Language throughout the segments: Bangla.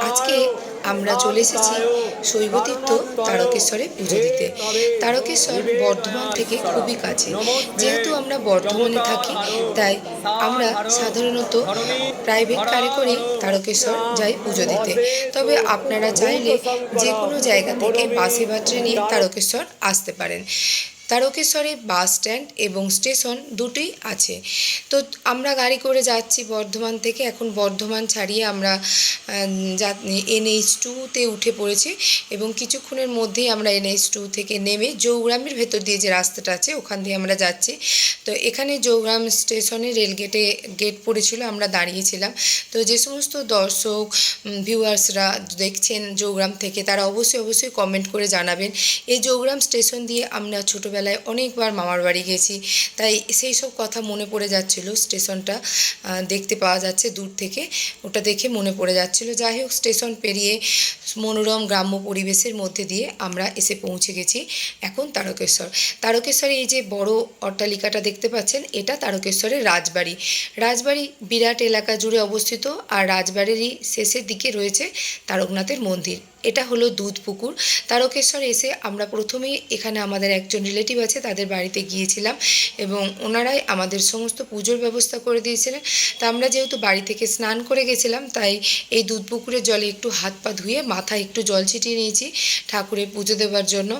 আজকে আমরা চলে এসেছি শৈবতীর্থ তারকেশ্বরে পুজো দিতে। তারকেশ্বর বর্ধমান থেকে খুবই কাছে। যেহেতু আমরা বর্ধমানে থাকি, তাই আমরা সাধারণত প্রাইভেট কারে করে তারকেশ্বর যাই পুজো দিতে। তবে আপনারা চাইলে যে কোনো জায়গা থেকে বাসে বা ট্রেনে তারকেশ্বর আসতে পারেন। তারকেশ্বরে বাস স্ট্যান্ড এবং স্টেশন দুটোই আছে। তো আমরা গাড়ি করে যাচ্ছি বর্ধমান থেকে। এখন বর্ধমান ছাড়িয়ে আমরা এনএইচ টুতে উঠে পড়েছি এবং কিছুক্ষণের মধ্যেই আমরা এনএইচ টু থেকে নেমে জৌগ্রামের ভেতর দিয়ে যে রাস্তাটা আছে, ওখান দিয়ে আমরা যাচ্ছি। তো এখানে জৌগ্রাম স্টেশনে রেলগেটে গেট পড়েছিল, আমরা দাঁড়িয়েছিলাম। তো যে সমস্ত দর্শক ভিউয়ার্সরা দেখছেন জৌগ্রাম থেকে, তারা অবশ্যই অবশ্যই কমেন্ট করে জানাবেন। এই জৌগ্রাম স্টেশন দিয়ে আমরা ছোটোবেলায় অনেকবার মামার বাড়ি গেছি। তাই সেই সব কথা মনে পড়ে যাচ্ছিল স্টেশনটা দেখতে পাওয়া যাচ্ছে দূর থেকে। ওটা দেখে মনে পড়ে যাচ্ছিল। যাই হোক, স্টেশন পেরিয়ে মনোরম গ্রাম্য পরিবেশের মধ্যে দিয়ে আমরা এসে পৌঁছে গেছি এখন তারকেশ্বর। তারকেশ্বরে এই যে বড় অট্টালিকাটা দেখতে পাচ্ছেন, এটা তারকেশ্বরের রাজবাড়ি। রাজবাড়ি বিরাট এলাকা জুড়ে অবস্থিত আর রাজবাড়িরই শেষের দিকে রয়েছে তারকনাথের মন্দির। এটা হলো দুধ পুকুর। তারকেশ্বর এসে আমরা প্রথমেই এখানে আমাদের একজন রিলেটিভ আছে, তাদের বাড়িতে গিয়েছিলাম এবং ওনারাই আমাদের সমস্ত পুজোর ব্যবস্থা করে দিয়েছিলেন। তা আমরা যেহেতু বাড়ি থেকে স্নান করে গেছিলাম, তাই এই দুধ পুকুরের জলে একটু হাত পা ধুয়ে মাথায় একটু জল ছিটিয়ে নিয়েছি ঠাকুরের পুজো দেওয়ার জন্য।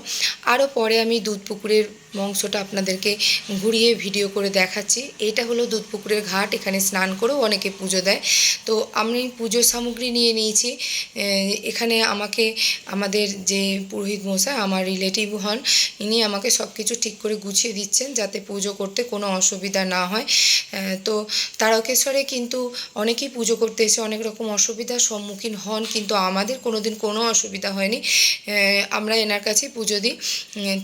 আরও পরে আমি দুধ পুকুরের অংশটা আপনাদেরকে ঘুরিয়ে ভিডিও করে দেখাচ্ছি। এটা হলো দুধ পুকুরের ঘাট, এখানে স্নান করেও অনেকে পুজো দেয়। তো আমি পুজোর সামগ্রী নিয়ে নিয়েছি। এখানে আমাকে আমাদের যে পুরোহিত মশাই, আমার রিলেটিভ হন, ইনি আমাকে সব কিছু ঠিক করে গুছিয়ে দিচ্ছেন যাতে পুজো করতে কোনো অসুবিধা না হয়। তো তারকেশ্বরে কিন্তু অনেকেই পুজো করতে এসে অনেক রকম অসুবিধার সম্মুখীন হন, কিন্তু আমাদের কোনো দিন কোনো অসুবিধা হয়নি। আমরা এনার কাছেই পুজো দিই।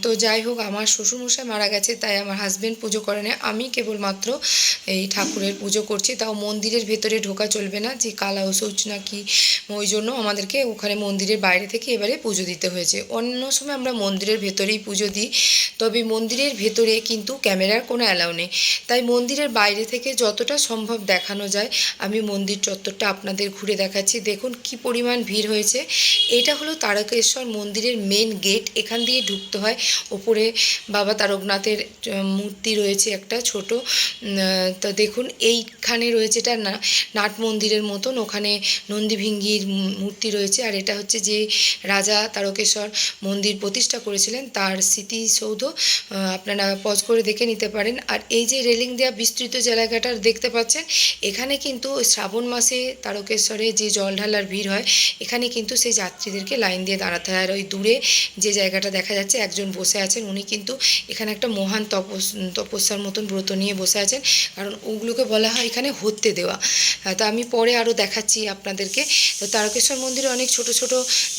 তো যাই হোক, আমার শ্বশুরমশাই মারা গেছে, তাই আমার হাজব্যান্ড পুজো করে না আমি কেবলমাত্র এই ঠাকুরের পুজো করছি। তাও মন্দিরের ভেতরে ঢোকা চলবে না, যে কালা শৌচ নাকি, ওই জন্য আমাদেরকে ওখানে মন্দিরের বাইরে থেকে এবারে পুজো দিতে হয়েছে। অন্য সময় আমরা মন্দিরের ভেতরেই পুজো দিই, তবে মন্দিরের ভেতরে কিন্তু ক্যামেরার কোনো অ্যালাউ নেই। তাই মন্দিরের বাইরে থেকে যতটা সম্ভব দেখানো যায়, আমি মন্দির চত্বরটা আপনাদের ঘুরে দেখাচ্ছি। দেখুন কি পরিমাণ ভিড় হয়েছে। এটা হলো তারকেশ্বর মন্দিরের মেন গেট এখান দিয়ে ঢুকতে হয়। ওপরে বাবা তারকনাথের মূর্তি রয়েছে একটা ছোট। তো দেখুন এইখানে রয়েছে এটা না, নাট মন্দিরের মতন। ওখানে নন্দীভিঙ্গির মূর্তি রয়েছে। আর এটা হচ্ছে যে রাজা তারকেশ্বর মন্দির প্রতিষ্ঠা করেছিলেন, তার স্মৃতিসৌধ আপনারা পজ করে দেখে নিতে পারেন। আর এই যে রেলিং দেওয়া বিস্তৃত জায়গাটা দেখতে পাচ্ছেন, এখানে কিন্তু শ্রাবণ মাসে তারকেশ্বরে যে জল ঢালার ভিড় হয়, এখানে কিন্তু সেই যাত্রীদেরকে লাইন দিয়ে দাঁড়াতে হয়। আর ওই দূরে যে জায়গাটা দেখা যাচ্ছে, একজন বসে আছেন, উনি কিন্তু এখানে একটা মহান তপস, তপস্যার মতন ব্রত নিয়ে বসে আছেন। কারণ ওগুলোকে বলা হয় এখানে হতে দেওয়া। তো আমি পরে আরও দেখাচ্ছি আপনাদেরকে। তো তারকেশ্বর মন্দিরে অনেক ছোট ছোট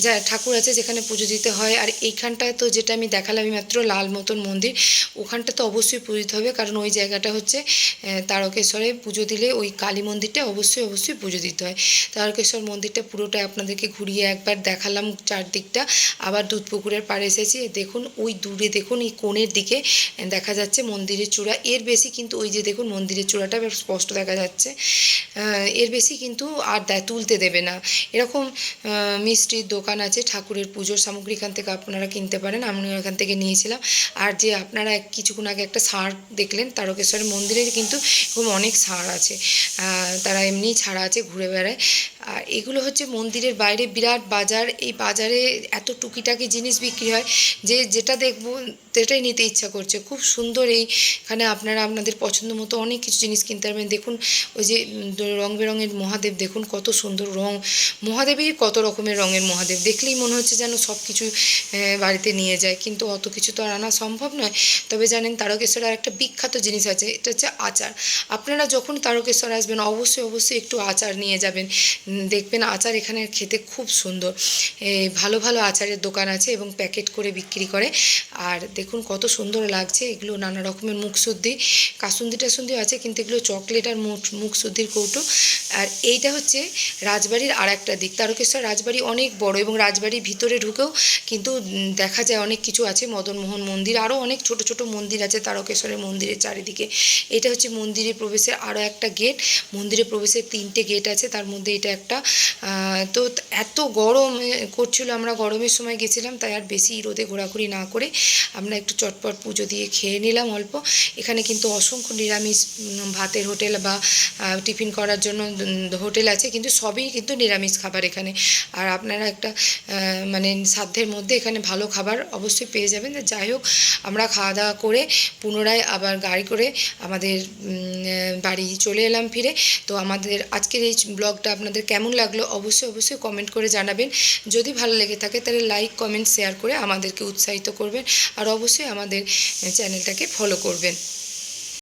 যা ঠাকুর আছে যেখানে পুজো দিতে হয়। আর এইখানটায় তো যেটা আমি দেখালাম মাত্র লাল মতন মন্দির ওখানটা তো অবশ্যই পুজো দিতে হবে। কারণ ওই জায়গাটা হচ্ছে তারকেশ্বরে পুজো দিলে ওই কালী মন্দিরটা অবশ্যই অবশ্যই পুজো দিতে হয়। তারকেশ্বর মন্দিরটা পুরোটাই আপনাদেরকে ঘুরিয়ে একবার দেখালাম চারদিকটা। আবার দুধ পুকুরের পাড়ে এসেছি। দেখুন ওই দূরে দেখুন এই কোণের দিকে দেখা যাচ্ছে মন্দিরের চূড়া। এর বেশি কিন্তু ওই যে দেখুন মন্দিরের চূড়াটা স্পষ্ট দেখা যাচ্ছে। এর বেশি কিন্তু আর তুলতে দেবে না। এরকম আহ, দোকান আছে, ঠাকুরের পুজোর সামগ্রী এখান থেকে আপনারা কিনতে পারেন। আমি এখান থেকে নিয়েছিলাম। আর যে আপনারা কিছুক্ষণ আগে একটা ষাঁড় দেখলেন, তারকেশ্বরের মন্দিরের কিন্তু এরকম অনেক সার আছে। তারা এমনি ছাড়া আছে ঘুরে বেড়ায়। আর এগুলো হচ্ছে মন্দিরের বাইরে বিরাট বাজার। এই বাজারে এত টুকিটাকি জিনিস বিক্রি হয় যে যেটা দেখব, সেটাই নিতে ইচ্ছা করছে। খুব সুন্দর এইখানে আপনারা আপনাদের পছন্দ মতো অনেক কিছু জিনিস কিনতে পারবেন। দেখুন, ওই যে রং বেরঙের মহাদেব, দেখুন কত সুন্দর রং। মহাদেবই কত রকমের রঙের মহাদেব। দেখলেই মনে হচ্ছে যেন সব কিছু বাড়িতে নিয়ে যায়। কিন্তু অত কিছু তো আনা সম্ভব নয়। তবে জানেন, তারকেশ্বর আর একটা বিখ্যাত জিনিস আছে, এটা হচ্ছে আচার। আপনারা যখন তারকেশ্বর আসবেন, অবশ্যই অবশ্যই একটু আচার নিয়ে যাবেন। দেখবেন আচার এখানে খেতে খুব সুন্দর। ভালো ভালো আচারের দোকান আছে এবং প্যাকেট করে বিক্রি করে। আর দেখুন কত কত সুন্দর লাগছে। এগুলো নানা রকমের মুখশুদ্ধি, কাসুন্দি টাসুন্দি আছে, কিন্তু এগুলো চকলেট আর মুখ মুখশুদ্ধির কৌটো। আর এইটা হচ্ছে রাজবাড়ির আর একটা দিক। তারকেশ্বর রাজবাড়ি অনেক বড় এবং রাজবাড়ির ভিতরে ঢুকেও কিন্তু দেখা যায় অনেক কিছু আছে। মদনমোহন মন্দির আরও অনেক ছোট ছোট মন্দির আছে তারকেশ্বরের মন্দিরের চারিদিকে। এটা হচ্ছে মন্দিরে প্রবেশের আরও একটা গেট। মন্দিরে প্রবেশের তিনটে গেট আছে, তার মধ্যে এটা একটা। তো এত গরম করছিল আমরা, গরমের সময় গেছিলাম, তাই আর বেশি রোদে ঘোরাঘুরি না করে আমরা একটু চটপট পুজো দিয়ে খেয়ে নিলাম অল্প। এখানে কিন্তু অসংখ্য নিরামিষ ভাতের হোটেল বা টিফিন করার জন্য হোটেল আছে, কিন্তু সবই কিন্তু নিরামিষ খাবার এখানে। আর আপনারা একটা মানে সাধ্যের মধ্যে এখানে ভালো খাবার অবশ্যই পেয়ে যাবেন। যাই হোক, আমরা খাওয়া দাওয়া করে পুনরায় আবার গাড়ি করে আমাদের বাড়ি চলে এলাম ফিরে। তো আমাদের আজকের এই ব্লগটা আপনাদের কেমন লাগল অবশ্যই অবশ্যই কমেন্ট করে জানাবেন। যদি ভালো লেগে থাকে তাহলে লাইক কমেন্ট শেয়ার করে আমাদেরকে উৎসাহিত করবেন। আর অবশ্যই আমাদের চ্যানেলটাকে ফলো করবেন।